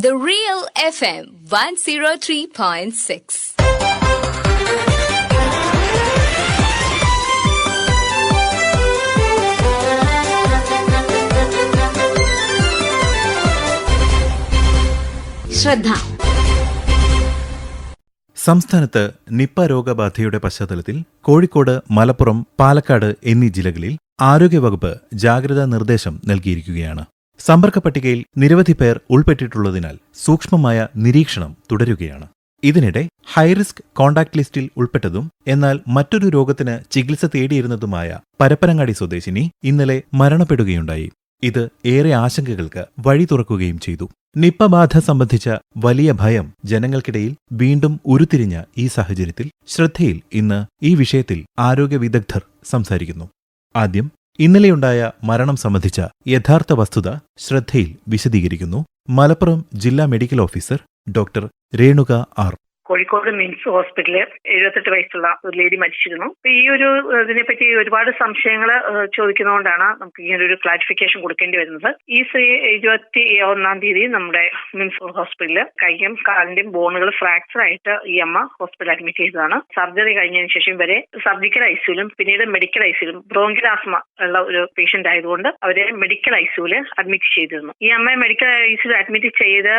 The Real FM 103.6. ശ്രദ്ധ സംസ്ഥാനത്ത് Nipah രോഗബാധയുടെ പശ്ചാത്തലത്തിൽ കോഴിക്കോട് മലപ്പുറം പാലക്കാട് എന്നീ ജില്ലകളിൽ ആരോഗ്യവകുപ്പ് ജാഗ്രതാ നിർദ്ദേശം നൽകിയിരിക്കുകയാണ് സമ്പർക്ക പട്ടികയിൽ നിരവധി പേർ ഉൾപ്പെട്ടിട്ടുള്ളതിനാൽ സൂക്ഷ്മമായ നിരീക്ഷണം തുടരുകയാണ്. ഇതിനിടെ ഹൈറിസ്ക് കോണ്ടാക്ട് ലിസ്റ്റിൽ ഉൾപ്പെട്ടതും എന്നാൽ മറ്റൊരു രോഗത്തിന് ചികിത്സ തേടിയിരുന്നതുമായ പരപ്പനങ്ങാടി സ്വദേശിനി ഇന്നലെ മരണപ്പെടുകയുണ്ടായി. ഇത് ഏറെ ആശങ്കകൾക്ക് വഴി തുറക്കുകയും ചെയ്തു. നിപ്പ ബാധ സംബന്ധിച്ച വലിയ ഭയം ജനങ്ങൾക്കിടയിൽ വീണ്ടും ഉരുത്തിരിഞ്ഞ ഈ സാഹചര്യത്തിൽ ശ്രദ്ധയിൽ ഇന്ന് ഈ വിഷയത്തിൽ ആരോഗ്യ വിദഗ്ധർ സംസാരിക്കുന്നു. ആദ്യം ഇന്നലെയുണ്ടായ മരണം സംബന്ധിച്ച യഥാർത്ഥ വസ്തുത ശ്രദ്ധയിൽ വിശദീകരിക്കുന്നു. മലപ്പുറം ജില്ലാ medical officer doctor Renuka R. Kozhikode MIMS ഹോസ്പിറ്റലിൽ എഴുപത്തെട്ട് വയസ്സുള്ള ഒരു ലേഡി മരിച്ചിരുന്നു. ഈ ഒരു ഇതിനെ ഇതിനെപ്പറ്റി ഒരുപാട് സംശയങ്ങൾ ചോദിക്കുന്നതുകൊണ്ടാണ് നമുക്ക് ഇങ്ങനെ ഒരു ക്ലാരിഫിക്കേഷൻ കൊടുക്കേണ്ടി വരുന്നത്. ഈ സ്ത്രീ ഇരുപത്തി ഒന്നാം തീയതി നമ്മുടെ മിംസ് ഹോസ്പിറ്റലിൽ കൈയും കാലിന്റെയും ബോണുകൾ ഫ്രാക്ചർ ആയിട്ട് ഈ അമ്മ ഹോസ്പിറ്റലിൽ അഡ്മിറ്റ് ചെയ്തതാണ്. സർജറി കഴിഞ്ഞതിന് ശേഷം വരെ സർജിക്കൽ ഐസിയിലും പിന്നീട് മെഡിക്കൽ ഐസിയിലും ബ്രോങ്കിലാസ്മ ഉള്ള ഒരു പേഷ്യന്റ് ആയതുകൊണ്ട് അവരെ മെഡിക്കൽ ഐസ്യൂൽ അഡ്മിറ്റ് ചെയ്തിരുന്നു. ഈ അമ്മയെ മെഡിക്കൽ ഐസിയിൽ അഡ്മിറ്റ് ചെയ്ത്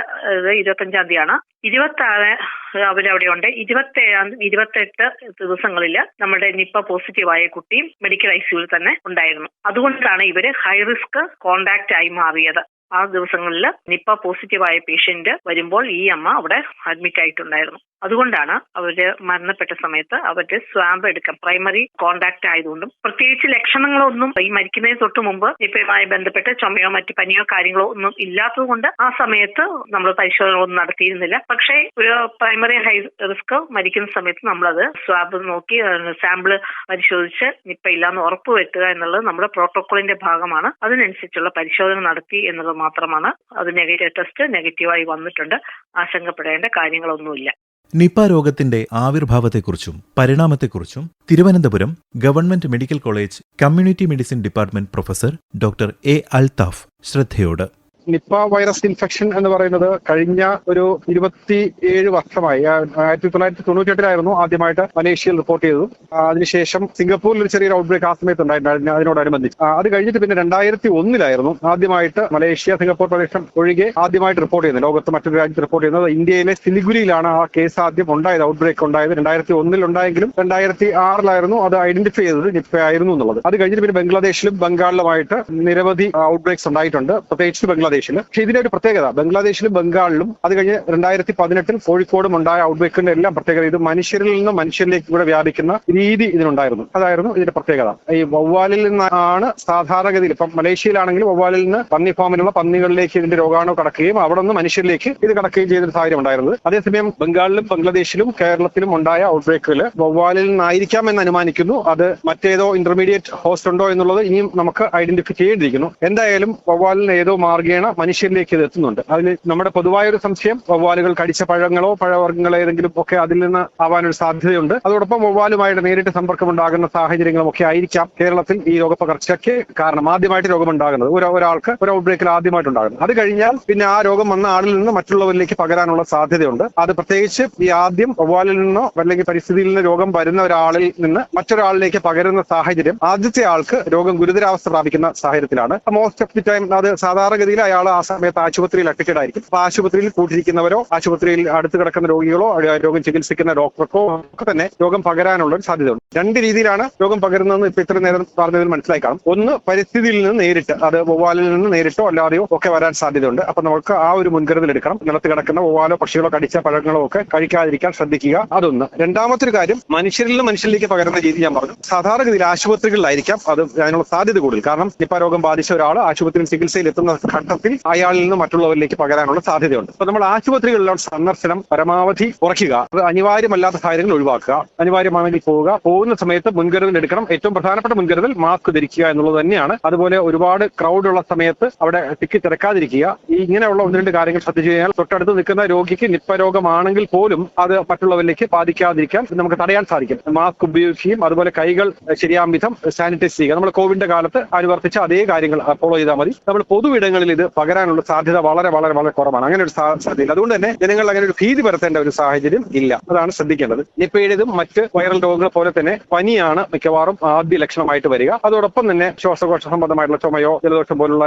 ഇരുപത്തഞ്ചാം തീയതിയാണ് ഇരുപത്തി ആറ് അവരവിടെ ഉണ്ട് ഇരുപത്തി ഏഴാം ഇരുപത്തെട്ട് ദിവസങ്ങളിൽ നമ്മുടെ നിപ്പ പോസിറ്റീവായ കുട്ടിയും മെഡിക്കൽ ഐസിയുവിൽ തന്നെ ഉണ്ടായിരുന്നു. അതുകൊണ്ടാണ് ഇവർ ഹൈ റിസ്ക് കോണ്ടാക്ട് ആയി മാറിയത്. ആ ദിവസങ്ങളിൽ നിപ്പ പോസിറ്റീവായ പേഷ്യന്റ് വരുമ്പോൾ ഈ അമ്മ അവിടെ അഡ്മിറ്റ് ആയിട്ടുണ്ടായിരുന്നു. അതുകൊണ്ടാണ് അവർ മരണപ്പെട്ട സമയത്ത് അവരുടെ സ്വാമ്പ് എടുക്കാം പ്രൈമറി കോണ്ടാക്ട് ആയതുകൊണ്ടും പ്രത്യേകിച്ച് ലക്ഷണങ്ങളൊന്നും ഈ മരിക്കുന്നതിന് തൊട്ട് മുമ്പ് നിപ്പയുമായി ബന്ധപ്പെട്ട് ചുമയോ മറ്റ് പനിയോ കാര്യങ്ങളോ ഒന്നും ഇല്ലാത്തതുകൊണ്ട് ആ സമയത്ത് നമ്മൾ പരിശോധനകളൊന്നും നടത്തിയിരുന്നില്ല. പക്ഷേ ഒരു പ്രൈമറി ഹൈ റിസ്ക് മരിക്കുന്ന സമയത്ത് നമ്മളത് സ്വാബ് നോക്കി സാമ്പിൾ പരിശോധിച്ച് നിപ്പ ഇല്ലാന്ന് ഉറപ്പ് വരുത്തുക എന്നുള്ളത് നമ്മുടെ പ്രോട്ടോകോളിന്റെ ഭാഗമാണ്. അതിനനുസരിച്ചുള്ള പരിശോധന നടത്തി എന്നുള്ളത് മാത്രമാണ്. അത് നെഗറ്റീവ് ടെസ്റ്റ് നെഗറ്റീവായി വന്നിട്ടുണ്ട്. ആശങ്കപ്പെടേണ്ട കാര്യങ്ങളൊന്നുമില്ല. നിപ രോഗത്തിന്റെ ആവിർഭാവത്തെക്കുറിച്ചും പരിണാമത്തെക്കുറിച്ചും Thiruvananthapuram government medical college community medicine department professor doctor A Althaf ശ്രദ്ധയോട് Nipah virus infection എന്ന് പറയുന്നത് കഴിഞ്ഞ ഒരു ഇരുപത്തി ഏഴ് വർഷമായി ആയിരത്തി തൊള്ളായിരത്തി തൊണ്ണൂറ്റി എട്ടിലായിരുന്നു ആദ്യമായിട്ട് മലേഷ്യയിൽ റിപ്പോർട്ട് ചെയ്തത്. അതിനുശേഷം സിംഗപ്പൂരിൽ ഒരു ചെറിയൊരു ഔട്ട്ബ്രേക്ക് ആ സമയത്ത് ഉണ്ടായിരുന്നു അതിനോടനുബന്ധിച്ച്. അത് കഴിഞ്ഞിട്ട് പിന്നെ രണ്ടായിരത്തി ഒന്നിലായിരുന്നു ആദ്യമായിട്ട് മലേഷ്യ സിംഗപ്പൂർ പ്രദേശം ഒഴികെ ആദ്യമായിട്ട് റിപ്പോർട്ട് ചെയ്യുന്നത് ലോകത്ത് മറ്റൊരു രാജ്യത്ത് റിപ്പോർട്ട് ചെയ്യുന്നത് ഇന്ത്യയിലെ സിലിഗുരിയിലാണ് ആ കേസ് ആദ്യം ഉണ്ടായത് ഔട്ട്ബ്രേക്ക് ഉണ്ടായത്. രണ്ടായിരത്തി ഒന്നിൽ ഉണ്ടായെങ്കിലും രണ്ടായിരത്തി ആറിലായിരുന്നു അത് ഐഡന്റിഫൈ ചെയ്തത് നിപ്പ ആയിരുന്നു എന്നുള്ളത്. അത് കഴിഞ്ഞിട്ട് പിന്നെ ബംഗ്ലാദേശിലും ബംഗാളിലുമായിട്ട് നിരവധി ഔട്ട്ബ്രേക്സ് ഉണ്ടായിട്ടുണ്ട്. പ്രത്യേകിച്ച് ബംഗ്ലാദേശിൽ പക്ഷേ ഒരു പ്രത്യേകത. ബംഗ്ലാദേശിലും ബംഗാളിലും അത് കഴിഞ്ഞ് രണ്ടായിരത്തി പതിനെട്ടിൽ കോഴിക്കോടും ഉണ്ടായ ഔട്ട്ബ്രേക്കിന്റെ എല്ലാം പ്രത്യേകത ഇത് മനുഷ്യരിൽ നിന്ന് മനുഷ്യരിലേക്ക് കൂടെ വ്യാപിക്കുന്ന രീതി ഇതിനുണ്ടായിരുന്നു. അതായിരുന്നു ഇതിന്റെ പ്രത്യേകത. ഈ വവ്വാലിൽ നിന്നാണ് സാധാരണഗതിയിൽ ഇപ്പം മലേഷ്യയിലാണെങ്കിൽ വവ്വാലിൽ നിന്ന് പന്നി ഫാമിലുള്ള പന്നികളിലേക്ക് ഇതിന്റെ രോഗാണു കടക്കുകയും അവിടെ നിന്ന് മനുഷ്യരിലേക്ക് ഇത് കടക്കുകയും ചെയ്തൊരു സാഹചര്യം ഉണ്ടായിരുന്നത്. അതേസമയം ബംഗാളിലും ബംഗ്ലാദേശിലും കേരളത്തിലും ഉണ്ടായ ഔട്ട്ബ്രേക്കുകൾ വവ്വാലിൽ നിന്നായിരിക്കാം എന്ന് അനുമാനിക്കുന്നു. അത് മറ്റേതോ ഇന്റർമീഡിയറ്റ് ഹോസ്റ്റ് ഉണ്ടോ എന്നുള്ളത് ഇനിയും നമുക്ക് ഐഡന്റിഫൈ ചെയ്യേണ്ടിയിരിക്കുന്നു. എന്തായാലും വവ്വാലിന് ഏതോ മാർഗേണ മനുഷ്യരിലേക്ക് ഇത് എത്തുന്നുണ്ട്. അതിന് നമ്മുടെ പൊതുവായ ഒരു സംശയം വവ്വാലുകൾ കടിച്ച പഴങ്ങളോ പഴവർഗങ്ങളോ ഏതെങ്കിലും ഒക്കെ അതിൽ നിന്ന് ആവാനൊരു സാധ്യതയുണ്ട്. അതോടൊപ്പം വവ്വാലുമായിട്ട് നേരിട്ട് സമ്പർക്കം ഉണ്ടാകുന്ന സാഹചര്യങ്ങളും ഒക്കെ ആയിരിക്കാം കേരളത്തിൽ ഈ രോഗപകർച്ചയ്ക്ക് കാരണം ആദ്യമായിട്ട് രോഗമുണ്ടാകുന്നത്. ഒരു ഒരാൾക്ക് ഒരു ഔട്ട്ബ്രേക്കിൽ ആദ്യമായിട്ട് ഉണ്ടാകുന്നത് അത് കഴിഞ്ഞാൽ പിന്നെ ആ രോഗം വന്ന ആളിൽ നിന്ന് മറ്റുള്ളവരിലേക്ക് പകരാനുള്ള സാധ്യതയുണ്ട്. അത് പ്രത്യേകിച്ച് ഈ ആദ്യം വവ്വാലിൽ നിന്നോ അല്ലെങ്കിൽ പരിസ്ഥിതിയിൽ നിന്ന് രോഗം വരുന്ന ഒരാളിൽ നിന്ന് മറ്റൊരാളിലേക്ക് പകരുന്ന സാഹചര്യം ആദ്യത്തെ ആൾക്ക് രോഗം ഗുരുതരാവസ്ഥ പ്രാപിക്കുന്ന സാഹചര്യത്തിലാണ്. മോസ്റ്റ് ഓഫ് ദി ടൈം അത് സാധാരണഗതിയിൽ അയാൾ ആ സമയത്ത് ആശുപത്രിയിൽ അഡ്മിറ്റഡ് ആയിരിക്കും. അപ്പൊ ആശുപത്രിയിൽ കൂട്ടിരിക്കുന്നവരോ ആശുപത്രിയിൽ അടുത്ത് കിടക്കുന്ന രോഗികളോ രോഗം ചികിത്സിക്കുന്ന ഡോക്ടർക്കോ ഒക്കെ തന്നെ രോഗം പകരാനുള്ള ഒരു സാധ്യതയുണ്ട്. രണ്ട് രീതിയിലാണ് രോഗം പകരുന്നതെന്ന് ഇപ്പൊ ഇത്ര നേരം പറഞ്ഞതിൽ മനസ്സിലായി കാണും ഒന്ന് പരിസ്ഥിതിയിൽ നിന്ന് നേരിട്ട് അത് വവ്വാലിൽ നിന്ന് നേരിട്ടോ അല്ലാതെയോ ഒക്കെ വരാൻ സാധ്യതയുണ്ട്. അപ്പൊ നമുക്ക് ആ ഒരു മുൻകരുതൽ എടുക്കണം. നിലത്ത് കിടക്കുന്ന വവ്വാലോ പക്ഷികളോ കടിച്ച പഴങ്ങളോ ഒക്കെ കഴിക്കാതിരിക്കാൻ ശ്രദ്ധിക്കുക. അതൊന്ന്. രണ്ടാമത്തെ ഒരു കാര്യം മനുഷ്യരിൽ നിന്ന് മനുഷ്യരിലേക്ക് പകരുന്ന രീതി ഞാൻ പറഞ്ഞു. സാധാരണഗതിയിൽ ആശുപത്രികളിലായിരിക്കാം അത് അതിനുള്ള സാധ്യത കൂടുതൽ. കാരണം നിപ്പ രോഗം ബാധിച്ച ഒരാൾ ആശുപത്രിയിൽ ചികിത്സയിൽ എത്തുന്ന ഘട്ടത്തിൽ അയാളിൽ നിന്ന് മറ്റുള്ളവരിലേക്ക് പകരാനുള്ള സാധ്യതയുണ്ട്. അപ്പൊ നമ്മൾ ആശുപത്രികളിലുള്ള സന്ദർശനം പരമാവധി കുറയ്ക്കുക അനിവാര്യമല്ലാത്ത കാര്യങ്ങൾ ഒഴിവാക്കുക അനിവാര്യമാണെങ്കിൽ പോവുക പോകുന്ന സമയത്ത് മുൻകരുതൽ എടുക്കണം. ഏറ്റവും പ്രധാനപ്പെട്ട മുൻകരുതൽ മാസ്ക് ധരിക്കുക എന്നുള്ളത് തന്നെയാണ്. അതുപോലെ ഒരുപാട് ക്രൗഡ് ഉള്ള സമയത്ത് അവിടെ ടിക്കറ്റ് തിരക്കാതിരിക്കുക. ഈ ഇങ്ങനെയുള്ള ഒന്ന് രണ്ട് കാര്യങ്ങൾ ശ്രദ്ധിച്ചു കഴിഞ്ഞാൽ തൊട്ടടുത്ത് നിൽക്കുന്ന രോഗിക്ക് നിപ്പ രോഗമാണെങ്കിൽ പോലും അത് മറ്റുള്ളവരിലേക്ക് ബാധിക്കാതിരിക്കാൻ നമുക്ക് തടയാൻ സാധിക്കും. മാസ്ക് ഉപയോഗിക്കുകയും അതുപോലെ കൈകൾ ശരിയാം വിധം സാനിറ്റൈസ് ചെയ്യുക. നമ്മൾ കോവിഡിന്റെ കാലത്ത് അനുവർത്തിച്ച അതേ കാര്യങ്ങൾ ഫോളോ ചെയ്താൽ മതി. നമ്മൾ പൊതുവിടങ്ങളിൽ ഇത് പകരാനുള്ള സാധ്യത വളരെ വളരെ വളരെ കുറവാണ്. അങ്ങനെ ഒരു സാധ്യത അതുകൊണ്ട് തന്നെ ജനങ്ങൾ അങ്ങനെ ഒരു ഭീതി പരത്തേണ്ട ഒരു സാഹചര്യം ഇല്ല. അതാണ് ശ്രദ്ധിക്കേണ്ടത്. നിപ്പയുടേതും മറ്റ് വൈറൽ രോഗങ്ങൾ പോലെ തന്നെ പനിയാണ് മിക്കവാറും ആദ്യ ലക്ഷണമായിട്ട് വരിക. അതോടൊപ്പം തന്നെ ശ്വാസകോശ സംബന്ധമായിട്ടുള്ള ചുമയോ ജലദോഷം പോലുള്ള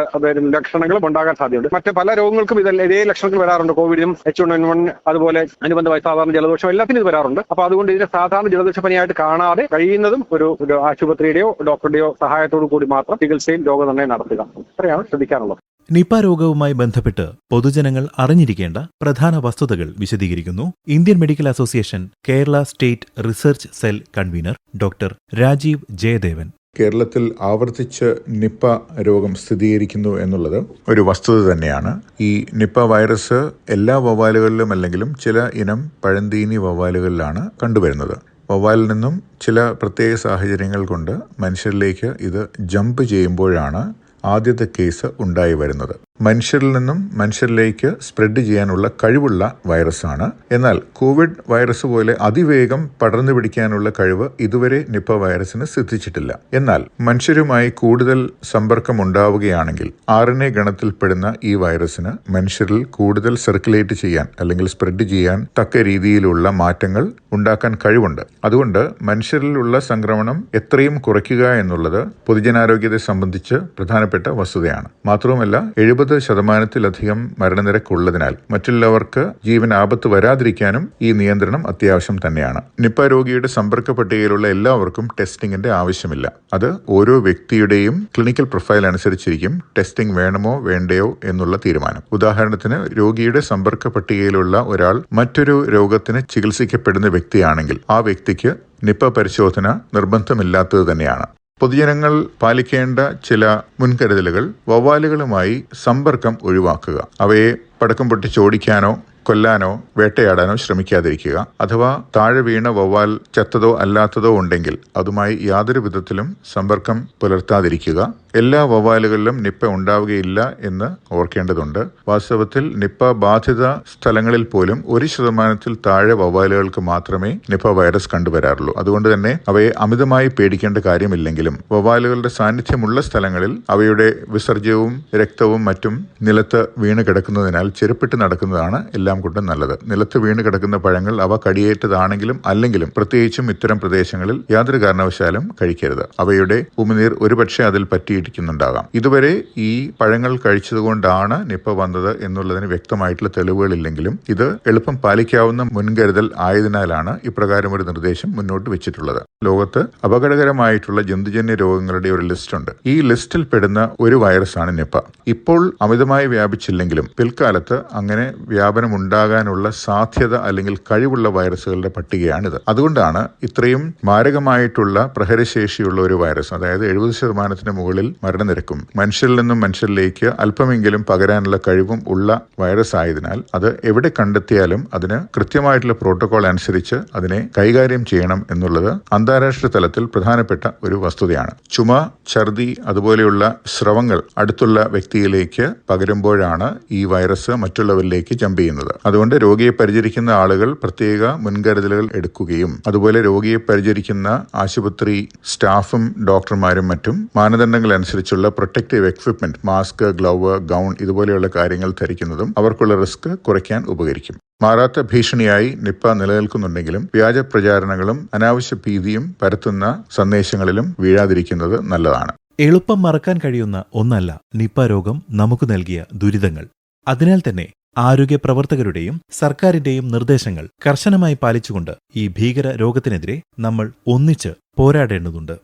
ലക്ഷണങ്ങളും ഉണ്ടാകാൻ സാധ്യതയുണ്ട്. മറ്റ് പല രോഗങ്ങൾക്കും ഇതെല്ലാം ഇതേ ലക്ഷണങ്ങൾ വരാറുണ്ട്. കോവിഡിനും എച്ച് വൺ എൻ വൺ അതുപോലെ അനുബന്ധമായി സാധാരണ ജലദോഷം എല്ലാത്തിനും ഇത് വരാറുണ്ട്. അപ്പൊ അതുകൊണ്ട് ഇതിനെ സാധാരണ ജലദോഷ പനിയായിട്ട് കാണാതെ കഴിയുന്നതും ഒരു ആശുപത്രിയുടെയോ ഡോക്ടറുടെയോ സഹായത്തോടു കൂടി മാത്രം ചികിത്സയും രോഗനിർണയം നടത്തുക. അത്രയാണ് ശ്രദ്ധിക്കാനുള്ളത്. നിപ രോഗവുമായി ബന്ധപ്പെട്ട് പൊതുജനങ്ങൾ അറിഞ്ഞിരിക്കേണ്ട പ്രധാന വസ്തുതകൾ വിശദീകരിക്കുന്നു. Indian medical association Kerala state research cell convener doctor Rajeev Jayadevan. കേരളത്തിൽ ആവർത്തിച്ച് നിപ്പ രോഗം സ്ഥിരീകരിക്കുന്നു എന്നുള്ളത് ഒരു വസ്തുത തന്നെയാണ്. ഈ നിപ്പ വൈറസ് എല്ലാ വവ്വാലുകളിലും അല്ലെങ്കിലും ചില ഇനം പഴന്തീനി വവ്വാലുകളിലാണ് കണ്ടുവരുന്നത്. വവ്വാലിൽ നിന്നും ചില പ്രത്യേക സാഹചര്യങ്ങൾ കൊണ്ട് മനുഷ്യരിലേക്ക് ഇത് ജമ്പ് ചെയ്യുമ്പോഴാണ് ആദ്യത്തെ കേസ് ഉണ്ടായി വരുന്നത്. മനുഷ്യരിൽ നിന്നും മനുഷ്യരിലേക്ക് സ്പ്രെഡ് ചെയ്യാനുള്ള കഴിവുള്ള വൈറസാണ് എന്നാൽ കോവിഡ് വൈറസ് പോലെ അതിവേഗം പടർന്നു പിടിക്കാനുള്ള കഴിവ് ഇതുവരെ നിപ്പ വൈറസിന് സിദ്ധിച്ചിട്ടില്ല. എന്നാൽ മനുഷ്യരുമായി കൂടുതൽ സമ്പർക്കം ഉണ്ടാവുകയാണെങ്കിൽ ആർ എ ഗണത്തിൽപ്പെടുന്ന ഈ വൈറസിന് മനുഷ്യരിൽ കൂടുതൽ സർക്കുലേറ്റ് ചെയ്യാൻ അല്ലെങ്കിൽ സ്പ്രെഡ് ചെയ്യാൻ തക്ക രീതിയിലുള്ള മാറ്റങ്ങൾ ഉണ്ടാക്കാൻ കഴിവുണ്ട്. അതുകൊണ്ട് മനുഷ്യരിലുള്ള സംക്രമണം എത്രയും കുറയ്ക്കുക എന്നുള്ളത് പൊതുജനാരോഗ്യത്തെ സംബന്ധിച്ച് പ്രധാനപ്പെട്ട വസ്തുതയാണ്. മാത്രവുമല്ല എഴുപത് ശതമാനത്തിലധികം മരണനിരക്കുള്ളതിനാൽ മറ്റുള്ളവർക്ക് ജീവൻ ആപത്ത് വരാതിരിക്കാനും ഈ നിയന്ത്രണം അത്യാവശ്യം തന്നെയാണ്. നിപ്പ രോഗിയുടെ സമ്പർക്ക പട്ടികയിലുള്ള എല്ലാവർക്കും ടെസ്റ്റിംഗിന്റെ ആവശ്യമില്ല. അത് ഓരോ വ്യക്തിയുടെയും ക്ലിനിക്കൽ പ്രൊഫൈൽ അനുസരിച്ചിരിക്കും. ടെസ്റ്റിംഗ് വേണമോ വേണ്ടയോ എന്നുള്ള തീരുമാനം. ഉദാഹരണത്തിന് രോഗിയുടെ സമ്പർക്ക പട്ടികയിലുള്ള ഒരാൾ മറ്റൊരു രോഗത്തിന് ചികിത്സിക്കപ്പെടുന്ന വ്യക്തിയാണെങ്കിൽ ആ വ്യക്തിക്ക് നിപ്പ പരിശോധന നിർബന്ധമില്ലാത്തത് തന്നെയാണ്. പൊതുജനങ്ങൾ പാലിക്കേണ്ട ചില മുൻകരുതലുകൾ വവ്വാലുകളുമായി സമ്പർക്കം ഒഴിവാക്കുക. അവയെ പടക്കം പൊട്ടിച്ചോടിക്കാനോ കൊല്ലാനോ വേട്ടയാടാനോ ശ്രമിക്കാതിരിക്കുക. അഥവാ താഴെ വീണ വവ്വാൽ ചത്തതോ അല്ലാത്തതോ ഉണ്ടെങ്കിൽ അതുമായി യാതൊരു വിധത്തിലും സമ്പർക്കം പുലർത്താതിരിക്കുക. എല്ലാ വവ്വാലുകളിലും നിപ്പ ഉണ്ടാവുകയില്ല എന്ന് ഓർക്കേണ്ടതുണ്ട്. വാസ്തവത്തിൽ നിപ്പ ബാധിത സ്ഥലങ്ങളിൽ പോലും ഒരു ശതമാനത്തിൽ താഴെ വവ്വാലുകൾക്ക് മാത്രമേ നിപ്പ വൈറസ് കണ്ടുവരാറുള്ളൂ. അതുകൊണ്ട് തന്നെ അവയെ അമിതമായി പേടിക്കേണ്ട കാര്യമില്ലെങ്കിലും വവ്വാലുകളുടെ സാന്നിധ്യമുള്ള സ്ഥലങ്ങളിൽ അവയുടെ വിസർജ്യവും രക്തവും മറ്റും നിലത്ത് വീണ് കിടക്കുന്നതിനാൽ ചെരുപ്പിട്ട് നടക്കുന്നതാണ് എല്ലാം കൊണ്ടും നല്ലത്. നിലത്ത് വീണ് കിടക്കുന്ന പഴങ്ങൾ അവ കടിയേറ്റതാണെങ്കിലും അല്ലെങ്കിലും പ്രത്യേകിച്ചും ഇത്തരം പ്രദേശങ്ങളിൽ യാതൊരു കാരണവശാലും കഴിക്കരുത്. അവയുടെ ഉമിനീർ ഒരുപക്ഷെ അതിൽ പറ്റിയിരിക്കുന്നുണ്ടാകാം. ഇതുവരെ ഈ പഴങ്ങൾ കഴിച്ചതുകൊണ്ടാണ് നിപ്പ വന്നത് എന്നുള്ളതിന് വ്യക്തമായിട്ടുള്ള തെളിവുകളില്ലെങ്കിലും ഇത് എളുപ്പം പാലിക്കാവുന്ന മുൻകരുതൽ ആയതിനാലാണ് ഇപ്രകാരം ഒരു നിർദ്ദേശം മുന്നോട്ട് വെച്ചിട്ടുള്ളത്. ലോകത്ത് അപകടകരമായിട്ടുള്ള ജന്തുജന്യ രോഗങ്ങളുടെ ഒരു ലിസ്റ്റ് ഉണ്ട് ഈ ലിസ്റ്റിൽ പെടുന്ന ഒരു വൈറസാണ് നിപ്പ. ഇപ്പോൾ അമിതമായി വ്യാപിച്ചില്ലെങ്കിലും പിൽക്കാലത്ത് അങ്ങനെ വ്യാപനം ഉണ്ടാകാനുള്ള സാധ്യത അല്ലെങ്കിൽ കഴിവുള്ള വൈറസുകളുടെ പട്ടികയാണിത്. അതുകൊണ്ടാണ് ഇത്രയും മാരകമായിട്ടുള്ള പ്രഹരശേഷിയുള്ള ഒരു വൈറസ് അതായത് എഴുപത് ശതമാനത്തിന് മുകളിൽ മരണനിരക്കും മനുഷ്യരിൽ നിന്നും മനുഷ്യരിലേക്ക് അല്പമെങ്കിലും പകരാനുള്ള കഴിവും ഉള്ള വൈറസ് ആയതിനാൽ അത് എവിടെ കണ്ടെത്തിയാലും അതിന് കൃത്യമായിട്ടുള്ള പ്രോട്ടോകോൾ അനുസരിച്ച് അതിനെ കൈകാര്യം ചെയ്യണം എന്നുള്ളത് അന്താരാഷ്ട്ര തലത്തിൽ പ്രധാനപ്പെട്ട ഒരു വസ്തുതയാണ്. ചുമ ഛർദി അതുപോലെയുള്ള സ്രവങ്ങൾ അടുത്തുള്ള വ്യക്തിയിലേക്ക് പകരുമ്പോഴാണ് ഈ വൈറസ് മറ്റുള്ളവരിലേക്ക് ജമ്പ് ചെയ്യുന്നത്. അതുകൊണ്ട് രോഗിയെ പരിചരിക്കുന്ന ആളുകൾ പ്രത്യേക മുൻകരുതലുകൾ എടുക്കുകയും അതുപോലെ രോഗിയെ പരിചരിക്കുന്ന ആശുപത്രി സ്റ്റാഫും ഡോക്ടർമാരും മറ്റും മാനദണ്ഡങ്ങൾ അനുസരിച്ചുള്ള protective equipment mask glove gown ഇതുപോലെയുള്ള കാര്യങ്ങൾ ധരിക്കുന്നതും അവർക്കുള്ള റിസ്ക് കുറയ്ക്കാൻ ഉപകരിക്കും. മാറാത്ത ഭീഷണിയായി നിപ്പ നിലനിൽക്കുന്നുണ്ടെങ്കിലും വ്യാജ പ്രചാരണങ്ങളും അനാവശ്യ ഭീതിയും പരത്തുന്ന സന്ദേശങ്ങളിലും വീഴാതിരിക്കുന്നത് നല്ലതാണ്. എളുപ്പം മറക്കാൻ കഴിയുന്ന ഒന്നല്ല നിപ്പ രോഗം നമുക്ക് നൽകിയ ദുരിതങ്ങൾ. അതിനാൽ തന്നെ ആരോഗ്യ പ്രവർത്തകരുടെയും സർക്കാരിന്റെയും നിർദ്ദേശങ്ങൾ കർശനമായി പാലിച്ചുകൊണ്ട് ഈ ഭീകര രോഗത്തിനെതിരെ നമ്മൾ ഒന്നിച്ച് പോരാടേണ്ടതുണ്ട്.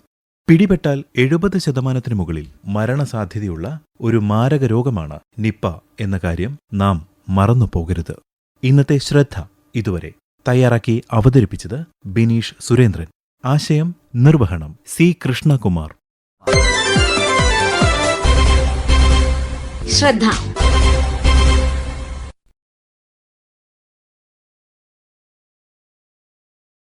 പിടിപെട്ടാൽ എഴുപത് ശതമാനത്തിന് മുകളിൽ മരണസാധ്യതയുള്ള ഒരു മാരക രോഗമാണ് നിപ്പ എന്ന കാര്യം നാം മറന്നു പോകരുത് ഇന്നത്തെ ശ്രദ്ധ ഇതുവരെ തയ്യാറാക്കി അവതരിപ്പിച്ചത് ബിനീഷ് സുരേന്ദ്രൻ. ആശയം നിർവഹണം സി കൃഷ്ണകുമാർ. ശ്രദ്ധ.